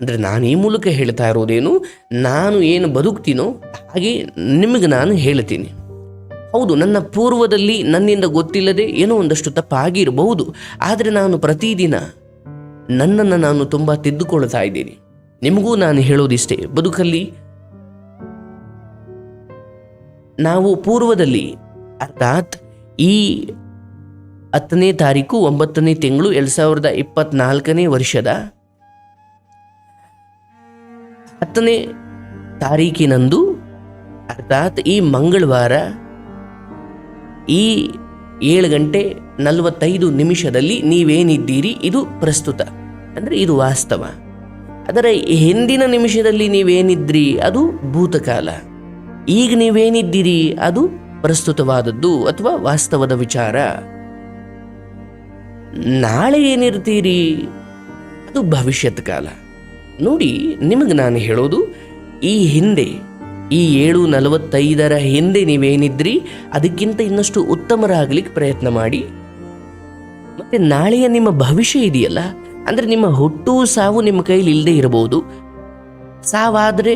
ಅಂದರೆ ನಾನು ಈ ಮೂಲಕ ಹೇಳ್ತಾ ಇರೋದೇನು, ನಾನು ಏನು ಬದುಕ್ತೀನೋ ಹಾಗೆ ನಿಮಗೆ ನಾನು ಹೇಳ್ತೀನಿ. ಹೌದು, ನನ್ನ ಪೂರ್ವದಲ್ಲಿ ನನ್ನಿಂದ ಗೊತ್ತಿಲ್ಲದೆ ಏನೋ ಒಂದಷ್ಟು ತಪ್ಪಾಗಿರಬಹುದು, ಆದರೆ ನಾನು ಪ್ರತಿದಿನ ನನ್ನನ್ನು ನಾನು ತುಂಬ ತಿದ್ದುಕೊಳ್ತಾ ಇದ್ದೀನಿ. ನಿಮಗೂ ನಾನು ಹೇಳೋದಿಷ್ಟೇ, ಬದುಕಲ್ಲಿ ನಾವು ಪೂರ್ವದಲ್ಲಿ ಅರ್ಥಾತ್ ಈ ಹತ್ತನೇ ತಾರೀಕು ಒಂಬತ್ತನೇ ತಿಂಗಳು ಎರಡು ಸಾವಿರದ ಇಪ್ಪತ್ನಾಲ್ಕನೇ ವರ್ಷದ ಹತ್ತನೇ ತಾರೀಕಿನಂದು ಅರ್ಥಾತ್ ಈ ಮಂಗಳವಾರ ಈ ಏಳು ಗಂಟೆ ನಲವತ್ತೈದು ನಿಮಿಷದಲ್ಲಿ ನೀವೇನಿದ್ದೀರಿ, ಇದು ಪ್ರಸ್ತುತ. ಅಂದರೆ ಇದು ವಾಸ್ತವ. ಅದರ ಹಿಂದಿನ ನಿಮಿಷದಲ್ಲಿ ನೀವೇನಿದ್ರಿ, ಅದು ಭೂತಕಾಲ. ಈಗ ನೀವೇನಿದ್ದೀರಿ, ಅದು ಪ್ರಸ್ತುತವಾದದ್ದು ಅಥವಾ ವಾಸ್ತವದ ವಿಚಾರ. ನಾಳೆ ಏನಿರ್ತೀರಿ, ಅದು ಭವಿಷ್ಯತ್ ಕಾಲ. ನೋಡಿ, ನಿಮಗೆ ನಾನು ಹೇಳೋದು, ಈ ಹಿಂದೆ, ಈ ಏಳು ನಲವತ್ತೈದರ ಹಿಂದೆ ನೀವೇನಿದ್ರಿ, ಅದಕ್ಕಿಂತ ಇನ್ನಷ್ಟು ಉತ್ತಮರಾಗಲಿಕ್ಕೆ ಪ್ರಯತ್ನ ಮಾಡಿ. ಮತ್ತೆ ನಾಳೆಯ ನಿಮ್ಮ ಭವಿಷ್ಯ ಇದೆಯಲ್ಲ, ಅಂದ್ರೆ ನಿಮ್ಮ ಹುಟ್ಟು ಸಾವು ನಿಮ್ಮ ಕೈಲಿ ಇಲ್ಲದೆ ಇರಬಹುದು. ಸಾವಾದರೆ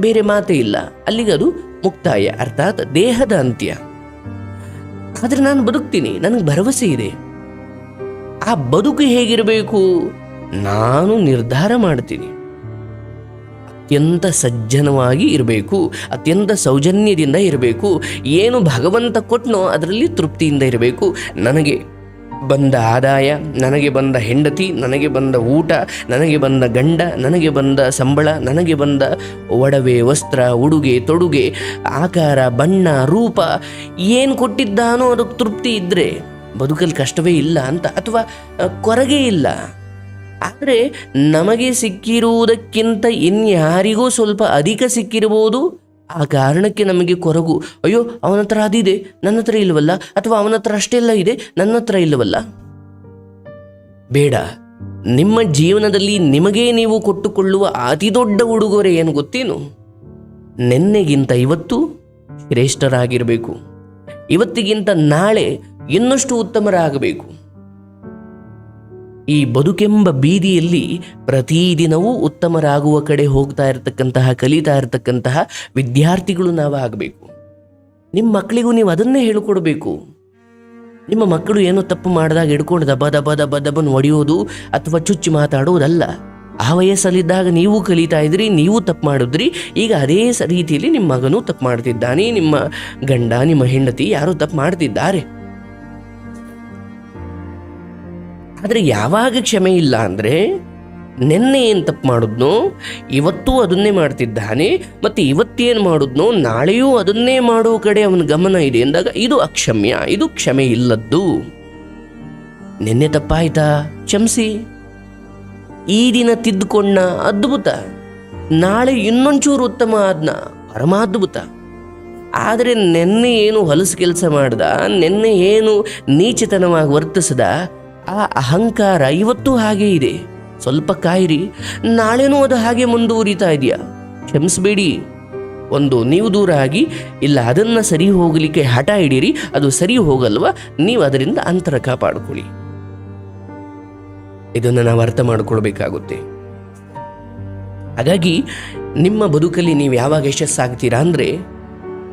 ಬೇರೆ ಮಾತೇ ಇಲ್ಲ, ಅಲ್ಲಿಗೆ ಅದು ಮುಕ್ತಾಯ, ಅರ್ಥಾತ್ ದೇಹದ ಅಂತ್ಯ. ಆದರೆ ನಾನು ಬದುಕ್ತೀನಿ, ನನಗೆ ಭರವಸೆ ಇದೆ. ಆ ಬದುಕು ಹೇಗಿರಬೇಕು? ನಾನು ನಿರ್ಧಾರ ಮಾಡ್ತೀನಿ. ಅತ್ಯಂತ ಸಜ್ಜನವಾಗಿ ಇರಬೇಕು, ಅತ್ಯಂತ ಸೌಜನ್ಯದಿಂದ ಇರಬೇಕು, ಏನು ಭಗವಂತ ಕೊಟ್ಟನೋ ಅದರಲ್ಲಿ ತೃಪ್ತಿಯಿಂದ ಇರಬೇಕು. ನನಗೆ ಬಂದ ಆದಾಯ, ನನಗೆ ಬಂದ ಹೆಂಡತಿ, ನನಗೆ ಬಂದ ಊಟ, ನನಗೆ ಬಂದ ಗಂಡ, ನನಗೆ ಬಂದ ಸಂಬಳ, ನನಗೆ ಬಂದ ಒಡವೆ, ವಸ್ತ್ರ, ಉಡುಗೆ, ತೊಡುಗೆ, ಆಕಾರ, ಬಣ್ಣ, ರೂಪ, ಏನು ಕೊಟ್ಟಿದ್ದಾನೋ ಅದಕ್ಕೆ ತೃಪ್ತಿ ಇದ್ದರೆ ಬದುಕಲ್ಲಿ ಕಷ್ಟವೇ ಇಲ್ಲ ಅಂತ, ಅಥವಾ ಕೊರಗೇ ಇಲ್ಲ. ಆದರೆ ನಮಗೆ ಸಿಕ್ಕಿರುವುದಕ್ಕಿಂತ ಇನ್ಯಾರಿಗೂ ಸ್ವಲ್ಪ ಅಧಿಕ ಸಿಕ್ಕಿರಬಹುದು? ಆ ಕಾರಣಕ್ಕೆ ನಮಗೆ ಕೊರಗು. ಅಯ್ಯೋ, ಅವನ ಹತ್ರ ಅದಿದೆ. ನನ್ನ ಹತ್ರ ಇಲ್ಲವಲ್ಲ? ಅಥವಾ ಅವನ ಹತ್ರ ಅಷ್ಟೆಲ್ಲ ಇದೆ? ನನ್ನ ಹತ್ರ ಇಲ್ಲವಲ್ಲ? ಬೇಡ. ನಿಮ್ಮ ಜೀವನದಲ್ಲಿ ನಿಮಗೇ ನೀವು ಕೊಟ್ಟುಕೊಳ್ಳುವ ಅತಿ ದೊಡ್ಡ ಉಡುಗೊರೆ ಏನು ಗೊತ್ತೇನು? ನಿನ್ನೆಗಿಂತ ಇವತ್ತು ಶ್ರೇಷ್ಠರಾಗಿರಬೇಕು. ಇವತ್ತಿಗಿಂತ ನಾಳೆ ಇನ್ನಷ್ಟು ಉತ್ತಮರಾಗಬೇಕು. ಈ ಬದುಕೆಂಬ ಬೀದಿಯಲ್ಲಿ ಪ್ರತಿದಿನವೂ ಉತ್ತಮರಾಗುವ ಕಡೆ ಹೋಗ್ತಾ ಇರತಕ್ಕಂತಹ, ಕಲಿತಾ ಇರತಕ್ಕಂತಹ ವಿದ್ಯಾರ್ಥಿಗಳು ನಾವು ಆಗಬೇಕು ನಿಮ್ಮ ಮಕ್ಕಳಿಗೂ ನೀವು ಅದನ್ನೇ ಹೇಳಿಕೊಡ್ಬೇಕು. ನಿಮ್ಮ ಮಕ್ಕಳು ಏನೋ ತಪ್ಪು ಮಾಡಿದಾಗ ಹಿಡ್ಕೊಂಡು ದಬ ದಬ ದಬ ದಬನ್ ಒಡೆಯೋದು ಅಥವಾ ಚುಚ್ಚಿ ಮಾತಾಡೋದಲ್ಲ. ಆ ವಯಸ್ಸಲ್ಲಿದ್ದಾಗ ನೀವು ಕಲಿತಾ ಇದ್ರಿ, ನೀವು ತಪ್ಪು ಮಾಡಿದ್ರಿ. ಈಗ ಅದೇ ರೀತಿಯಲ್ಲಿ ನಿಮ್ಮ ಮಗನೂ ತಪ್ಪು ಮಾಡ್ತಿದ್ದಾನೆ, ನಿಮ್ಮ ಗಂಡ, ನಿಮ್ಮ ಹೆಂಡತಿ ಯಾರೋ ತಪ್ಪು ಮಾಡ್ತಿದ್ದಾರೆ. ಆದರೆ ಯಾವಾಗ ಕ್ಷಮೆ ಇಲ್ಲ ಅಂದರೆ ನಿನ್ನೆ ಏನು ತಪ್ಪು ಮಾಡಿದ್ನೋ, ಇವತ್ತೂ ಅದನ್ನೇ ಮಾಡ್ತಿದ್ದಾನೆ, ಮತ್ತು ಇವತ್ತೇನು ಮಾಡಿದ್ನೋ, ನಾಳೆಯೂ ಅದನ್ನೇ ಮಾಡುವ ಕಡೆ ಅವನ ಗಮನ ಇದೆ ಎಂದಾಗ ಇದು ಅಕ್ಷಮ್ಯ, ಇದು ಕ್ಷಮೆ ಇಲ್ಲದ್ದು. ನಿನ್ನೆ ತಪ್ಪಾಯ್ತಾ? ಕ್ಷಮಿಸಿ. ಈ ದಿನ ತಿದ್ದುಕೊಂಡ ಅದ್ಭುತ. ನಾಳೆ ಇನ್ನೊಂಚೂರು ಉತ್ತಮ ಆದ್ನ. ಪರಮಾದ್ಭುತ. ಆದರೆ ನಿನ್ನೆ ಏನು ಹೊಲಸು ಕೆಲಸ ಮಾಡ್ದ, ನಿನ್ನೆ ಏನು ನೀಚತನವಾಗಿ ವರ್ತಿಸದ ಆ ಅಹಂಕಾರ ಇವತ್ತು ಹಾಗೆ ಇದೆ. ಸ್ವಲ್ಪ ಕಾಯಿರಿ, ನಾಳೆನೂ ಅದು ಹಾಗೆ ಮುಂದುವರಿತಾ ಇದೆಯಾ? ಕ್ಷಮಿಸಬೇಡಿ. ಒಂದು, ನೀವು ದೂರ ಆಗಿ, ಇಲ್ಲ ಅದನ್ನು ಸರಿ ಹೋಗಲಿಕ್ಕೆ ಹಠ ಹಿಡೀರಿ, ಅದು ಸರಿ ಹೋಗಲ್ವ? ನೀವು ಅದರಿಂದ ಅಂತರ ಕಾಪಾಡಿಕೊಳ್ಳಿ. ಇದನ್ನು ನಾವು ಅರ್ಥ ಮಾಡಿಕೊಳ್ಬೇಕಾಗುತ್ತೆ. ಹಾಗಾಗಿ, ನಿಮ್ಮ ಬದುಕಲ್ಲಿ ನೀವು ಯಾವಾಗ ಯಶಸ್ಸಾಗ್ತೀರಾ ಅಂದರೆ,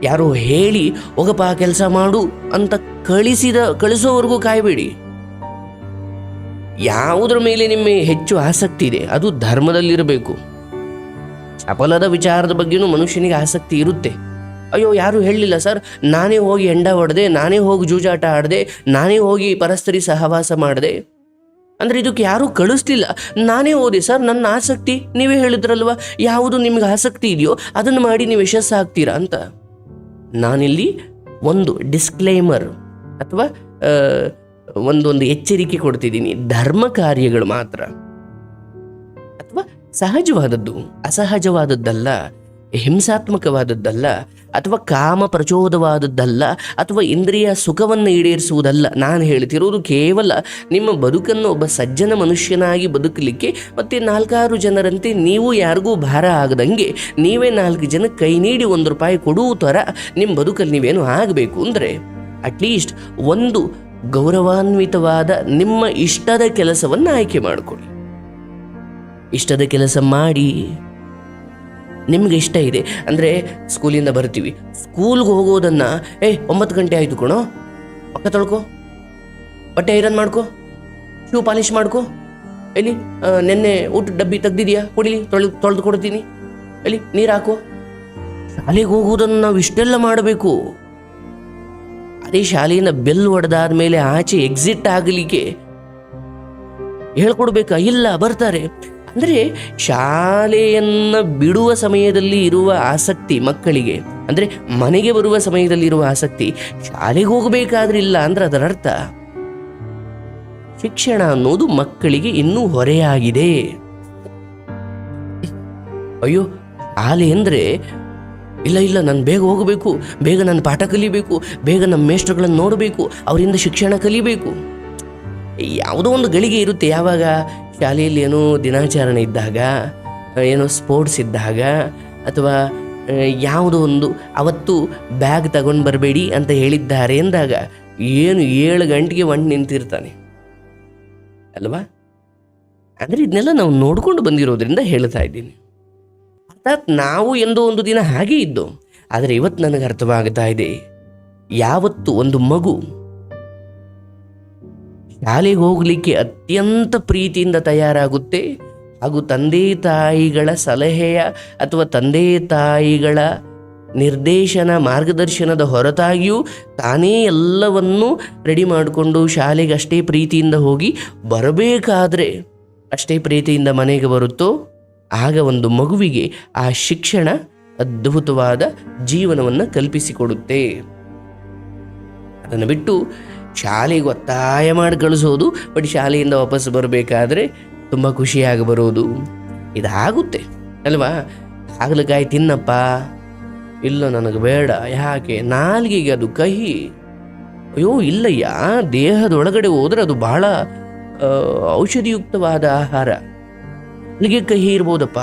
ಯಾರೋ ಹೇಳಿ, ಹೋಗಪ್ಪ, ಕೆಲಸ ಮಾಡು ಅಂತ ಕಳಿಸಿದ, ಕಳಿಸೋವರೆಗೂ ಕಾಯಬೇಡಿ. ಯಾವುದರ ಮೇಲೆ ನಿಮ್ಮ ಹೆಚ್ಚು ಆಸಕ್ತಿ ಇದೆ? ಅದು ಧರ್ಮದಲ್ಲಿರಬೇಕು. ಅಪಲದ ವಿಚಾರದ ಬಗ್ಗೆನೂ ಮನುಷ್ಯನಿಗೆ ಆಸಕ್ತಿ ಇರುತ್ತೆ. ಅಯ್ಯೋ, ಯಾರು ಹೇಳಲಿಲ್ಲ, ಸರ್, ನಾನೇ ಹೋಗಿ ಎಂಡ ಹೊಡೆದೆ, ನಾನೇ ಹೋಗಿ ಜೂಜಾಟ ಆಡಿದೆ, ನಾನೇ ಹೋಗಿ ಪರಸ್ಪರಿ ಸಹವಾಸ ಮಾಡಿದೆ. ಅಂದರೆ ಇದಕ್ಕೆ ಯಾರೂ ಕಳಿಸ್ಲಿಲ್ಲ. ನಾನೇ ಓದಿ ಸರ್, ನನ್ನ ಆಸಕ್ತಿ, ನೀವೇ ಹೇಳಿದ್ರಲ್ವ? ಯಾವುದು ನಿಮಗೆ ಆಸಕ್ತಿ ಇದೆಯೋ, ಅದನ್ನು ಮಾಡಿ ನೀವು ಯಶಸ್ಸಾಗ್ತೀರಾ? ಅಂತ. ನಾನಿಲ್ಲಿ ಒಂದು ಡಿಸ್ಕ್ಲೇಮರ್ ಅಥವಾ ಒಂದೊಂದು ಎಚ್ಚರಿಕೆ ಕೊಡ್ತಿದ್ದೀನಿ. ಧರ್ಮ ಕಾರ್ಯಗಳು ಮಾತ್ರ. ಅಥವಾ ಸಹಜವಾದದ್ದು, ಅಸಹಜವಾದದ್ದಲ್ಲ ಹಿಂಸಾತ್ಮಕವಾದದ್ದಲ್ಲ ಅಥವಾ ಕಾಮ ಪ್ರಚೋದವಾದದ್ದಲ್ಲ, ಅಥವಾ ಇಂದ್ರಿಯ ಸುಖವನ್ನು ಈಡೇರಿಸುವುದಲ್ಲ. ನಾನು ಹೇಳ್ತಿರೋದು ಕೇವಲ ನಿಮ್ಮ ಬದುಕನ್ನು ಒಬ್ಬ ಸಜ್ಜನ ಮನುಷ್ಯನಾಗಿ ಬದುಕಲಿಕ್ಕೆ ಮತ್ತು ನಾಲ್ಕಾರು ಜನರಂತೆ ನೀವು ಯಾರಿಗೂ ಭಾರ ಆಗದಂಗೆ ನೀವೇ ನಾಲ್ಕು ಜನ ಕೈ ನೀಡಿ ಒಂದು ರೂಪಾಯಿ ಕೊಡುವ ಥರ ನಿಮ್ಮ ಬದುಕಲ್ಲಿ ನೀವೇನು ಆಗಬೇಕು ಅಂದರೆ ಅಟ್ಲೀಸ್ಟ್ ಒಂದು ಗೌರವಾನ್ವಿತವಾದ ನಿಮ್ಮ ಇಷ್ಟದ ಕೆಲಸವನ್ನು ಆಯ್ಕೆ ಮಾಡಿಕೊಳ್ಳಿ. ಇಷ್ಟದ ಕೆಲಸ ಮಾಡಿ ನಿಮ್ಗೆ ಇಷ್ಟ ಇದೆ. ಅಂದರೆ ಸ್ಕೂಲಿಂದ ಬರ್ತೀವಿ. ಸ್ಕೂಲ್ಗೆ ಹೋಗೋದನ್ನು, ಏ, ಒಂಬತ್ತು ಗಂಟೆ ಆಯಿತು ಕಣೋ, ಪಕ್ಕ ತೊಳ್ಕೊ, ಬಟ್ಟೆ ಐರನ್ ಮಾಡ್ಕೊ ಶೂ ಪಾಲಿಶ್ ಮಾಡ್ಕೊ, ಎಲ್ಲಿ ನಿನ್ನೆ ಊಟ ಡಬ್ಬಿ ತೆಗ್ದಿದ್ಯಾ? ಕೊಡಿಲಿ, ತೊಳೆದು ತೊಳೆದು ಕೊಡ್ತೀನಿ. ಎಲ್ಲಿ, ನೀರು ಹಾಕು. ಶಾಲೆಗೆ ಹೋಗುವುದನ್ನು ನಾವು ಇಷ್ಟೆಲ್ಲ ಮಾಡಬೇಕು. ಅದೇ ಶಾಲೆಯಿಂದ ಬೆಲ್ ಹೊಡೆದಾದ ಮೇಲೆ ಆಚೆ ಎಕ್ಸಿಟ್ ಆಗಲಿಕ್ಕೆ ಹೇಳ್ಕೊಡ್ಬೇಕಾ? ಇಲ್ಲ, ಬರ್ತಾರೆ. ಅಂದರೆ ಶಾಲೆಯನ್ನ ಬಿಡುವ ಸಮಯದಲ್ಲಿ ಇರುವ ಆಸಕ್ತಿ ಮಕ್ಕಳಿಗೆ, ಅಂದರೆ ಮನೆಗೆ ಬರುವ ಸಮಯದಲ್ಲಿ ಇರುವ ಆಸಕ್ತಿ ಶಾಲೆಗೆ ಹೋಗಬೇಕಾದ್ರೆ ಇಲ್ಲ ಅಂದ್ರೆ ಅದರ ಅರ್ಥ ಶಿಕ್ಷಣ ಅನ್ನೋದು ಮಕ್ಕಳಿಗೆ ಇನ್ನೂ ಹೊರೆಯಾಗಿದೆ. ಅಯ್ಯೋ, ಶಾಲೆ ಅಂದರೆ ಇಲ್ಲ ಇಲ್ಲ, ನಾನು ಬೇಗ ಹೋಗಬೇಕು. ಬೇಗ ನಾನು ಪಾಠ ಕಲಿಬೇಕು. ಬೇಗ ನಮ್ಮ ಮೇಷ್ಟ್ರುಗಳನ್ನು ನೋಡಬೇಕು. ಅವರಿಂದ ಶಿಕ್ಷಣ ಕಲಿಬೇಕು. ಯಾವುದೋ ಒಂದು ಗಳಿಗೆ ಇರುತ್ತೆ. ಯಾವಾಗ? ಶಾಲೆಯಲ್ಲಿ ಏನೋ ದಿನಾಚರಣೆ ಇದ್ದಾಗ, ಏನೋ ಸ್ಪೋರ್ಟ್ಸ್ ಇದ್ದಾಗ, ಅಥವಾ ಯಾವುದೋ ಒಂದು, ಅವತ್ತು ಬ್ಯಾಗ್ ತಗೊಂಡು ಬರಬೇಡಿ ಅಂತ ಹೇಳಿದ್ದಾರೆ ಎಂದಾಗ ಏನು ಏಳು ಗಂಟೆಗೆ ಒಂಟು ನಿಂತಿರ್ತಾನೆ. ಅಲ್ವಾ? ಆದರೆ ಇದನ್ನೆಲ್ಲ ನಾವು ನೋಡ್ಕೊಂಡು ಬಂದಿರೋದ್ರಿಂದ ಹೇಳ್ತಾ ಇದ್ದೀನಿ. ಅರ್ಥಾತ್ ನಾವು ಎಂದೋ ಒಂದು ದಿನ ಹಾಗೆ ಇದ್ದು, ಆದರೆ ಇವತ್ತು ನನಗೆ ಅರ್ಥವಾಗ್ತಾ ಇದೆ. ಯಾವತ್ತು ಒಂದು ಮಗು ಶಾಲೆಗೆ ಹೋಗಲಿಕ್ಕೆ ಅತ್ಯಂತ ಪ್ರೀತಿಯಿಂದ ತಯಾರಾಗುತ್ತೆ, ಹಾಗೂ ತಂದೆ ತಾಯಿಗಳ ಸಲಹೆಯ ಅಥವಾ ತಂದೆ ತಾಯಿಗಳ ನಿರ್ದೇಶನ, ಮಾರ್ಗದರ್ಶನದ ಹೊರತಾಗಿಯೂ ತಾನೇ ಎಲ್ಲವನ್ನೂ ರೆಡಿ ಮಾಡಿಕೊಂಡು ಶಾಲೆಗೆ ಅಷ್ಟೇ ಪ್ರೀತಿಯಿಂದ ಹೋಗಿ ಬರಬೇಕಾದ್ರೆ ಅಷ್ಟೇ ಪ್ರೀತಿಯಿಂದ ಮನೆಗೆ ಬರುತ್ತೋ? ಆಗ ಒಂದು ಮಗುವಿಗೆ ಆ ಶಿಕ್ಷಣ ಅದ್ಭುತವಾದ ಜೀವನವನ್ನು ಕಲ್ಪಿಸಿಕೊಡುತ್ತೆ. ಅದನ್ನು ಬಿಟ್ಟು ಶಾಲೆಗೆ ಒತ್ತಾಯ ಮಾಡಿ ಕಳಿಸೋದು, ಬಟ್ ಶಾಲೆಯಿಂದ ವಾಪಸ್ ಬರಬೇಕಾದ್ರೆ ತುಂಬ ಖುಷಿಯಾಗಿ ಬರೋದು. ಇದಾಗುತ್ತೆ. ಅಲ್ವಾ? ಹಾಗಲಕಾಯಿ ತಿನ್ನಪ್ಪ. ಇಲ್ಲ ನನಗೆ ಬೇಡ. ಯಾಕೆ? ನಾಲ್ಗೆಗೆ ಅದು ಕಹಿ ಅಯ್ಯೋ, ಇಲ್ಲಯ್ಯ. ದೇಹದೊಳಗಡೆ ಹೋದರೆ ಅದು ಬಹಳ ಔಷಧಿಯುಕ್ತವಾದ ಆಹಾರ. ನಾಲಿಗೆ ಕಹಿ ಇರ್ಬೋದಪ್ಪ?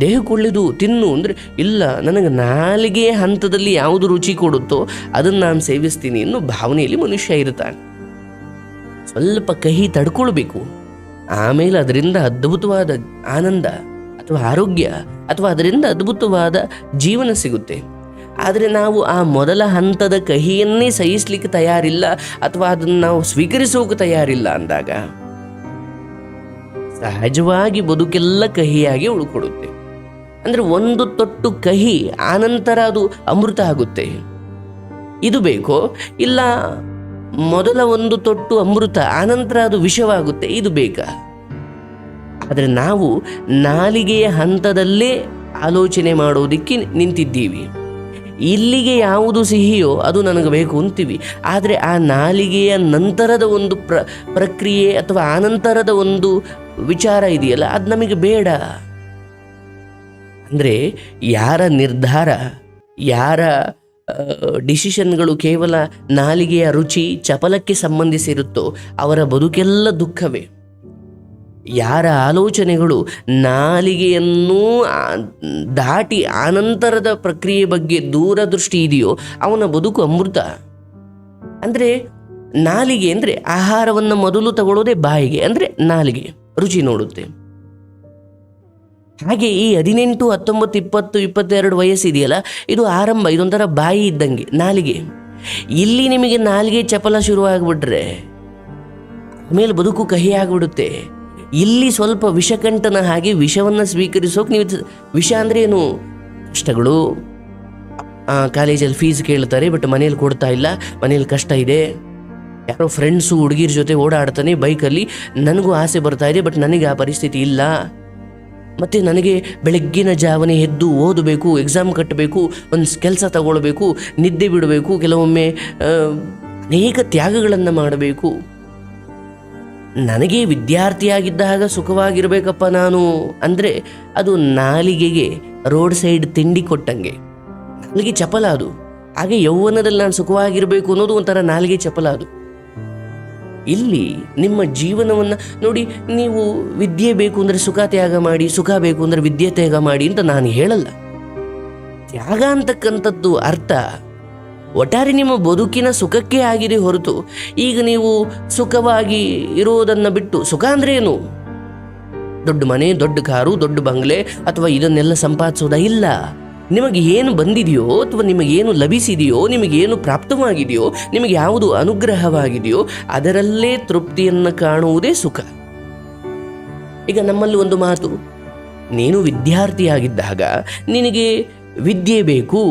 ದೇಹಕ್ಕೆ ಒಳ್ಳೆಯದು ತಿನ್ನು ಅಂದರೆ, ಇಲ್ಲ, ನನಗೆ ನಾಲಿಗೆ ಹಂತದಲ್ಲಿ ಯಾವುದು ರುಚಿ ಕೊಡುತ್ತೋ ಅದನ್ನು ನಾನು ಸೇವಿಸ್ತೀನಿ ಅನ್ನೋ ಭಾವನೆಯಲ್ಲಿ ಮನುಷ್ಯ ಇರ್ತಾನೆ ಸ್ವಲ್ಪ ಕಹಿ ತಡ್ಕೊಳ್ಬೇಕು. ಆಮೇಲೆ ಅದರಿಂದ ಅದ್ಭುತವಾದ ಆನಂದ ಅಥವಾ ಆರೋಗ್ಯ ಅಥವಾ ಅದರಿಂದ ಅದ್ಭುತವಾದ ಜೀವನ ಸಿಗುತ್ತೆ. ಆದರೆ ನಾವು ಆ ಮೊದಲ ಹಂತದ ಕಹಿಯನ್ನೇ ಸಹಿಸ್ಲಿಕ್ಕೆ ತಯಾರಿಲ್ಲ ಅಥವಾ ಅದನ್ನು ನಾವು ಸ್ವೀಕರಿಸೋಕೆ ತಯಾರಿಲ್ಲ ಅಂದಾಗ ಸಹಜವಾಗಿ ಬದುಕೆಲ್ಲ ಕಹಿಯಾಗಿ ಉಳ್ಕೊಡುತ್ತೆ. ಅಂದ್ರೆ ಒಂದು ತೊಟ್ಟು ಕಹಿ, ಆನಂತರ ಅದು ಅಮೃತ ಆಗುತ್ತೆ. ಇದು ಬೇಕೋ? ಇಲ್ಲ, ಮೊದಲ ಒಂದು ತೊಟ್ಟು ಅಮೃತ, ಆನಂತರ ಅದು ವಿಷವಾಗುತ್ತೆ, ಇದು ಬೇಕಾ? ಆದರೆ ನಾವು ನಾಲಿಗೆಯ ಹಂತದಲ್ಲೇ ಆಲೋಚನೆ ಮಾಡೋದಕ್ಕೆ ನಿಂತಿದ್ದೀವಿ. ಇಲ್ಲಿಗೆ ಯಾವುದು ಸಿಹಿಯೋ ಅದು ನನಗೆ ಬೇಕು ಅಂತೀವಿ. ಆದರೆ ಆ ನಾಲಿಗೆಯ ನಂತರದ ಒಂದು ಪ್ರ, ಪ್ರಕ್ರಿಯೆ ಅಥವಾ ಆನಂತರದ ಒಂದು ವಿಚಾರ ಇದೆಯಲ್ಲ, ಅದು ನಮಗೆ ಬೇಡ. ಅಂದರೆ ಯಾರ ನಿರ್ಧಾರ, ಯಾರ ಡಿಸಿಷನ್ಗಳು ಕೇವಲ ನಾಲಿಗೆಯ ರುಚಿ, ಚಪಲಕ್ಕೆ ಸಂಬಂಧಿಸಿರುತ್ತೋ, ಅವರ ಬದುಕೆಲ್ಲ ದುಃಖವೇ. ಯಾರ ಆಲೋಚನೆಗಳು ನಾಲಿಗೆಯನ್ನು ದಾಟಿ ಆನಂತರದ ಪ್ರಕ್ರಿಯೆ ಬಗ್ಗೆ ದೂರದೃಷ್ಟಿ ಇದೆಯೋ, ಅವನ ಬದುಕು ಅಮೃತ. ಅಂದರೆ ನಾಲಿಗೆ ಅಂದರೆ ಆಹಾರವನ್ನು ಮೊದಲು ತಗೊಳ್ಳೋದೇ ಬಾಯಿಗೆ, ಅಂದರೆ ನಾಲಿಗೆ. ರುಚಿ ನೋಡುತ್ತೆ. ಹಾಗೆ ಈ ಹದಿನೆಂಟು, ಹತ್ತೊಂಬತ್ತು, ಇಪ್ಪತ್ತು, ಇಪ್ಪತ್ತೆರಡು ವಯಸ್ಸಿದೆಯಲ್ಲ, ಇದು ಆರಂಭ, ಇದೊಂಥರ ಬಾಯಿ ಇದ್ದಂಗೆ, ನಾಲಿಗೆ. ಇಲ್ಲಿ ನಿಮಗೆ ನಾಲಿಗೆ ಚಪಲ ಶುರುವಾಗ್ಬಿಟ್ರೆ ಮೇಲೆ ಬದುಕು ಕಹಿ ಆಗಿಬಿಡುತ್ತೆ. ಇಲ್ಲಿ ಸ್ವಲ್ಪ ವಿಷಕಂಠನ ಹಾಗೆ ವಿಷವನ್ನು ಸ್ವೀಕರಿಸೋಕೆ ನೀವು ವಿಷ ಅಂದರೆ ಏನು? ಕಷ್ಟಗಳು. ಕಾಲೇಜಲ್ಲಿ ಫೀಸ್ ಕೇಳ್ತಾರೆ, ಬಟ್ ಮನೇಲಿ ಕೊಡ್ತಾ ಇಲ್ಲ, ಮನೇಲಿ ಕಷ್ಟ ಇದೆ. ಯಾರೋ ಫ್ರೆಂಡ್ಸು ಹುಡುಗಿರ ಜೊತೆ ಓಡಾಡ್ತಾನೆ ಬೈಕಲ್ಲಿ. ನನಗೂ ಆಸೆ ಬರ್ತಾ ಇದೆ ಬಟ್ ನನಗೆ ಆ ಪರಿಸ್ಥಿತಿ ಇಲ್ಲ. ಮತ್ತು ನನಗೆ ಬೆಳಗ್ಗಿನ ಜಾವನೆ ಎದ್ದು ಓದಬೇಕು ಎಕ್ಸಾಮ್ ಕಟ್ಟಬೇಕು, ಒಂದು ಕೆಲಸ ತಗೊಳ್ಬೇಕು, ನಿದ್ದೆ ಬಿಡಬೇಕು, ಕೆಲವೊಮ್ಮೆ ಅನೇಕ ತ್ಯಾಗಗಳನ್ನು ಮಾಡಬೇಕು. ನನಗೆ ವಿದ್ಯಾರ್ಥಿಯಾಗಿದ್ದಾಗ ಸುಖವಾಗಿರಬೇಕಪ್ಪ ನಾನು ಅಂದರೆ ಅದು ನಾಲಿಗೆಗೆ, ರೋಡ್ ಸೈಡ್ ತಿಂಡಿ ಕೊಟ್ಟಂಗೆ. ನನಗೆ ಚಪಲ ಅದು. ಹಾಗೆ ಯೌವನದಲ್ಲಿ ನಾನು ಸುಖವಾಗಿರಬೇಕು ಅನ್ನೋದು ಒಂಥರ ನಾಲಿಗೆ ಚಪಲ ಅದು. ಇಲ್ಲಿ ನಿಮ್ಮ ಜೀವನವನ್ನು ನೋಡಿ ನೀವು ವಿದ್ಯೆ ಬೇಕು ಅಂದರೆ ಸುಖ ತ್ಯಾಗ ಮಾಡಿ, ಸುಖ ಬೇಕು ಅಂದರೆ ವಿದ್ಯೆ ತ್ಯಾಗ ಮಾಡಿ ಅಂತ ನಾನು ಹೇಳಲ್ಲ. ತ್ಯಾಗ ಅಂತಕ್ಕಂಥದ್ದು ಅರ್ಥ ಒಟ್ಟಾರೆ ನಿಮ್ಮ ಬದುಕಿನ ಸುಖಕ್ಕೆ ಆಗಿದೆ ಹೊರತು ಈಗ ನೀವು ಸುಖವಾಗಿ ಇರೋದನ್ನು ಬಿಟ್ಟು ಸುಖ ಅಂದ್ರೆ ಏನು? ದೊಡ್ಡ ಮನೆ, ದೊಡ್ಡ ಕಾರು, ದೊಡ್ಡ ಬಂಗ್ಲೆ ಅಥವಾ ಇದನ್ನೆಲ್ಲ ಸಂಪಾದಿಸೋದ ಇಲ್ಲ. ನಿಮಗೆ ಏನು ಬಂದಿದೆಯೋ ಅಥವಾ ನಿಮಗೇನು ಲಭಿಸಿದೆಯೋ ನಿಮಗೇನು ಪ್ರಾಪ್ತವಾಗಿದೆಯೋ, ನಿಮಗೆ ಯಾವುದು ಅನುಗ್ರಹವಾಗಿದೆಯೋ ಅದರಲ್ಲೇ ತೃಪ್ತಿಯನ್ನು ಕಾಣುವುದೇ ಸುಖ. ಈಗ ನಮ್ಮಲ್ಲಿ ಒಂದು ಮಾತು, ನೀನು ವಿದ್ಯಾರ್ಥಿಯಾಗಿದ್ದಾಗ ನಿನಗೆ ವಿದ್ಯೆ ಬೇಕು,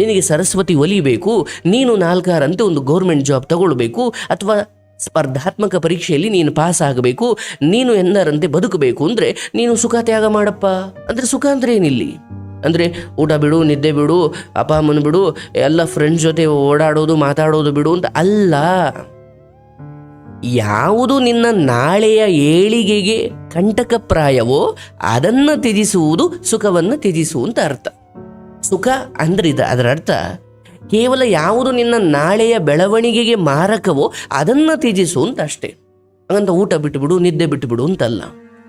ನಿನಗೆ ಸರಸ್ವತಿ ಒಲಿಬೇಕು ನೀನು ನಾಲ್ಕಾರಂತೆ ಒಂದು ಗೌರ್ಮೆಂಟ್ ಜಾಬ್ ತಗೊಳ್ಬೇಕು, ಅಥವಾ ಸ್ಪರ್ಧಾತ್ಮಕ ಪರೀಕ್ಷೆಯಲ್ಲಿ ನೀನು ಪಾಸ್ ಆಗಬೇಕು, ನೀನು ಎಂದರಂತೆ ಬದುಕಬೇಕು, ಅಂದರೆ ನೀನು ಸುಖ ತ್ಯಾಗ ಮಾಡಪ್ಪ. ಅಂದರೆ ಸುಖ ಅಂದರೆ ಏನಿಲ್ಲಿ? ಅಂದರೆ ಊಟ ಬಿಡು, ನಿದ್ದೆ ಬಿಡು, ಅಪ್ಪ, ಅಮ್ಮನ ಬಿಡು, ಎಲ್ಲ ಫ್ರೆಂಡ್ಸ್ ಜೊತೆ ಓಡಾಡೋದು, ಮಾತಾಡೋದು ಬಿಡು ಅಂತ ಅಲ್ಲ. ಯಾವುದು ನಿನ್ನ ನಾಳೆಯ ಏಳಿಗೆಗೆ ಕಂಟಕಪ್ರಾಯವೋ ಅದನ್ನು ತ್ಯಜಿಸುವುದು, ಸುಖವನ್ನು ತ್ಯಜಿಸು ಅಂತ ಅರ್ಥ. ಸುಖ ಅಂದ್ರೆ ಇದು ಅದರ ಅರ್ಥ, ಕೇವಲ ಯಾವುದು ನಿನ್ನ ನಾಳೆಯ ಬೆಳವಣಿಗೆಗೆ ಮಾರಕವೋ ಅದನ್ನು ತ್ಯಜಿಸು ಅಂತ ಅಷ್ಟೇ. ಹಾಗಂತ ಊಟ ಬಿಟ್ಟುಬಿಡು ನಿದ್ದೆ ಬಿಟ್ಟುಬಿಡು ಅಂತಲ್ಲ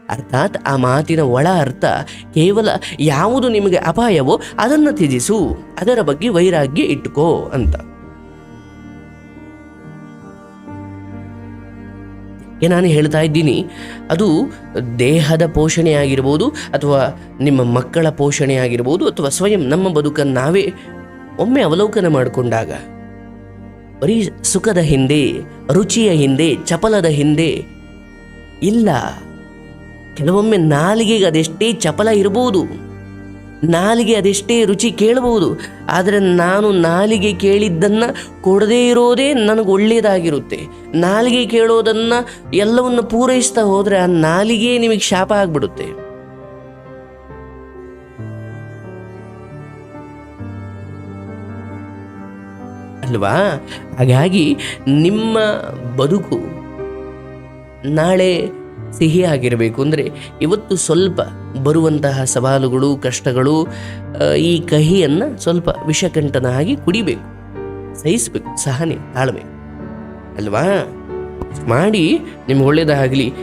ಅರ್ಥಾತ್ ಆ ಮಾತಿನ ಒಳ ಅರ್ಥ ಕೇವಲ ಯಾವುದು ನಿಮಗೆ ಅಪಾಯವೋ ಅದನ್ನು ತ್ಯಜಿಸು. ಅದರ ಬಗ್ಗೆ ವೈರಾಗ್ಯ ಇಟ್ಟುಕೋ ಅಂತ. ನಾನು ಹೇಳ್ತಾ ಇದ್ದೀನಿ, ಅದು ದೇಹದ ಪೋಷಣೆ ಆಗಿರ್ಬೋದು ಅಥವಾ ನಿಮ್ಮ ಮಕ್ಕಳ ಪೋಷಣೆ ಆಗಿರ್ಬೋದು ಅಥವಾ ಸ್ವಯಂ ನಮ್ಮ ಬದುಕನ್ನು ನಾವೇ ಒಮ್ಮೆ ಅವಲೋಕನ ಮಾಡಿಕೊಂಡಾಗ, ಬರೀ ಸುಖದ ಹಿಂದೆ, ರುಚಿಯ ಹಿಂದೆ, ಚಪಲದ ಹಿಂದೆ ಇಲ್ಲ. ಕೆಲವೊಮ್ಮೆ ನಾಲಿಗೆಗೆ ಅದೆಷ್ಟೇ ಚಪಲ ಇರಬಹುದು, ನಾಲಿಗೆ ಅದೆಷ್ಟೇ ರುಚಿ ಕೇಳಬಹುದು, ಆದರೆ ನಾನು ನಾಲಿಗೆ ಕೇಳಿದ್ದನ್ನು ಕೊಡದೇ ಇರೋದೇ ನನಗೆ ಒಳ್ಳೆಯದಾಗಿರುತ್ತೆ. ನಾಲಿಗೆ ಕೇಳೋದನ್ನು ಎಲ್ಲವನ್ನು ಪೂರೈಸ್ತಾ ಹೋದರೆ ಆ ನಾಲಿಗೆ ನಿಮಗೆ ಶಾಪ ಆಗ್ಬಿಡುತ್ತೆ. ಅಲ್ವಾ? ಹಾಗಾಗಿ ನಿಮ್ಮ ಬದುಕು ನಾಳೆ ಸಿಹಿಯಾಗಿರಬೇಕು. ಅಂದರೆ ಇವತ್ತು ಸ್ವಲ್ಪ ಬರುವಂತಹ ಸವಾಲುಗಳು, ಕಷ್ಟಗಳು ಈ ಕಹಿಯನ್ನು ಸ್ವಲ್ಪ ವಿಷಕಂಠನ ಆಗಿ ಕುಡಿಬೇಕು. ಸಹಿಸಬೇಕು, ಸಹನೆ ತಾಳ್ಮೆ ಅಲ್ವಾ? ಮಾಡಿ ನಿಮ್ಗೆ ಒಳ್ಳೇದಾಗಲಿ.